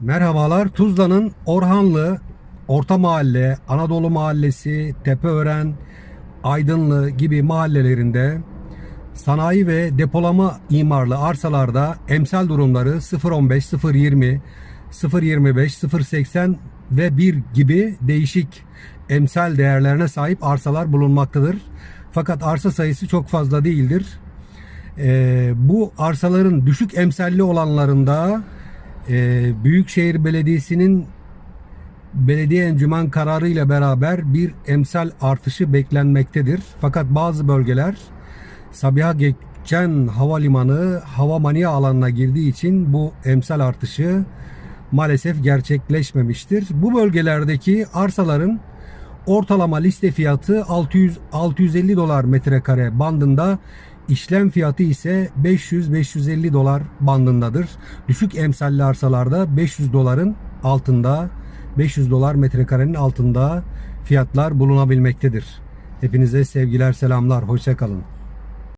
Merhabalar. Tuzla'nın Orhanlı, Orta Mahalle, Anadolu Mahallesi, Tepeören, Aydınlı gibi mahallelerinde sanayi ve depolama imarlı arsalarda emsal durumları 015, 020, 025, 080 ve 1 gibi değişik emsal değerlerine sahip arsalar bulunmaktadır. Fakat arsa sayısı çok fazla değildir. Ee, bu arsaların düşük emsalli olanlarında e, Büyükşehir Belediyesi'nin belediye encümen kararı ile beraber bir emsal artışı beklenmektedir. Fakat bazı bölgeler Sabiha Gökçen Havalimanı hava mania alanına girdiği için bu emsal artışı maalesef gerçekleşmemiştir. Bu bölgelerdeki arsaların ortalama liste fiyatı 600 650 dolar metrekare bandında işlem fiyatı ise 500-550 dolar bandındadır. Düşük emsalli arsalarda 500 doların altında 500 dolar metrekarenin altında fiyatlar bulunabilmektedir. Hepinize sevgiler selamlar hoşçakalın.